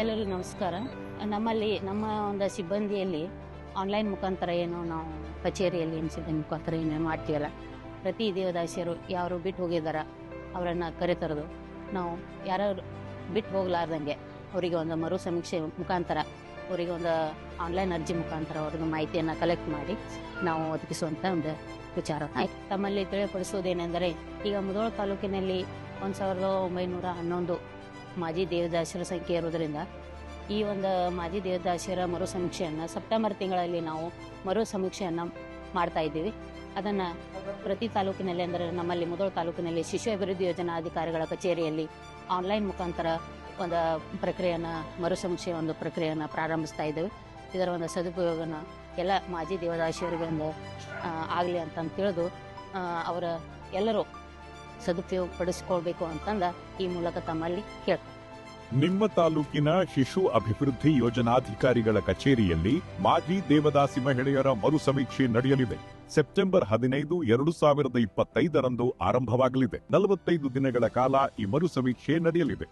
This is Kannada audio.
ಎಲ್ಲರಿಗೂ ನಮಸ್ಕಾರ. ನಮ್ಮಲ್ಲಿ, ನಮ್ಮ ಒಂದು ಸಿಬ್ಬಂದಿಯಲ್ಲಿ ಆನ್ಲೈನ್ ಮುಖಾಂತರ ಏನು ನಾವು ಕಚೇರಿಯಲ್ಲಿ ಏನು ಸಿಬ್ಬಂದಿ ಮುಖಾಂತರ ಏನೇನು ಮಾಡ್ತೀವಲ್ಲ, ಪ್ರತಿ ದೇವದಾಸಿಯರು ಯಾರು ಬಿಟ್ಟು ಹೋಗಿದಾರ ಅವರನ್ನು ಕರೆತರೋದು ನಾವು ಯಾರು ಬಿಟ್ಟು ಹೋಗಲಾರ್ದಂಗೆ ಅವರಿಗೆ ಒಂದು ಮರು ಸಮೀಕ್ಷೆ ಮುಖಾಂತರ, ಅವರಿಗೆ ಒಂದು ಆನ್ಲೈನ್ ಅರ್ಜಿ ಮುಖಾಂತರ ಅವ್ರಿಗೆ ಮಾಹಿತಿಯನ್ನು ಕಲೆಕ್ಟ್ ಮಾಡಿ ನಾವು ಒದಗಿಸುವಂಥ ಒಂದು ವಿಚಾರ. ತಮ್ಮಲ್ಲಿ ತಿಳಿಯಪಡಿಸುವುದೇನೆಂದರೆ, ಈಗ ಮುಧೋಳ ತಾಲೂಕಿನಲ್ಲಿ ಒಂದು ಸಾವಿರದ ಒಂಬೈನೂರ ಹನ್ನೊಂದು ಮಾಜಿ ದೇವದಾಸರ ಸಂಖ್ಯೆ ಇರುವುದರಿಂದ ಈ ಒಂದು ಮಾಜಿ ದೇವದಾಸಿಯರ ಮರು ಸಮೀಕ್ಷೆಯನ್ನು ಸೆಪ್ಟೆಂಬರ್ ತಿಂಗಳಲ್ಲಿ ನಾವು ಮರು ಸಮೀಕ್ಷೆಯನ್ನು ಮಾಡ್ತಾ ಇದ್ದೀವಿ. ಅದನ್ನು ಪ್ರತಿ ತಾಲೂಕಿನಲ್ಲಿ ಅಂದರೆ ನಮ್ಮಲ್ಲಿ ಮುಧೋಳ ತಾಲೂಕಿನಲ್ಲಿ ಶಿಶು ಅಭಿವೃದ್ಧಿ ಯೋಜನಾ ಅಧಿಕಾರಿಗಳ ಕಚೇರಿಯಲ್ಲಿ ಆನ್ಲೈನ್ ಮುಖಾಂತರ ಒಂದು ಪ್ರಕ್ರಿಯೆಯನ್ನು ಮರು ಸಮೀಕ್ಷೆಯ ಒಂದು ಪ್ರಕ್ರಿಯೆಯನ್ನು ಪ್ರಾರಂಭಿಸ್ತಾ ಇದ್ದೇವೆ. ಇದರ ಒಂದು ಸದುಪಯೋಗನ ಎಲ್ಲ ಮಾಜಿ ದೇವದಾಸಿಯರಿಗೆ ಒಂದು ಆಗಲಿ ಅಂತ ತಿಳಿದು ಅವರ ಎಲ್ಲರೂ ಸದುಪಯೋಗ ಪಡಿಸಿಕೊಳ್ಬೇಕು ಅಂತಂದ ಈ ಮೂಲಕ ತಮ್ಮಲ್ಲಿ ಕೇಳ ನಿಮ್ಮ ತಾಲೂಕಿನ ಶಿಶು ಅಭಿವೃದ್ಧಿ ಯೋಜನಾಧಿಕಾರಿಗಳ ಕಚೇರಿಯಲ್ಲಿ ಮಾಜಿ ದೇವದಾಸಿ ಮಹಿಳೆಯರ ಮರು ಸಮೀಕ್ಷೆ ನಡೆಯಲಿದೆ. ಸೆಪ್ಟೆಂಬರ್ ಹದಿನೈದು, ಎರಡು ಸಾವಿರದ ಇಪ್ಪತ್ತೈದರಂದು ಆರಂಭವಾಗಲಿದೆ. ನಲವತ್ತೈದು ದಿನಗಳ ಕಾಲ ಈ ಮರು ಸಮೀಕ್ಷೆ ನಡೆಯಲಿದೆ.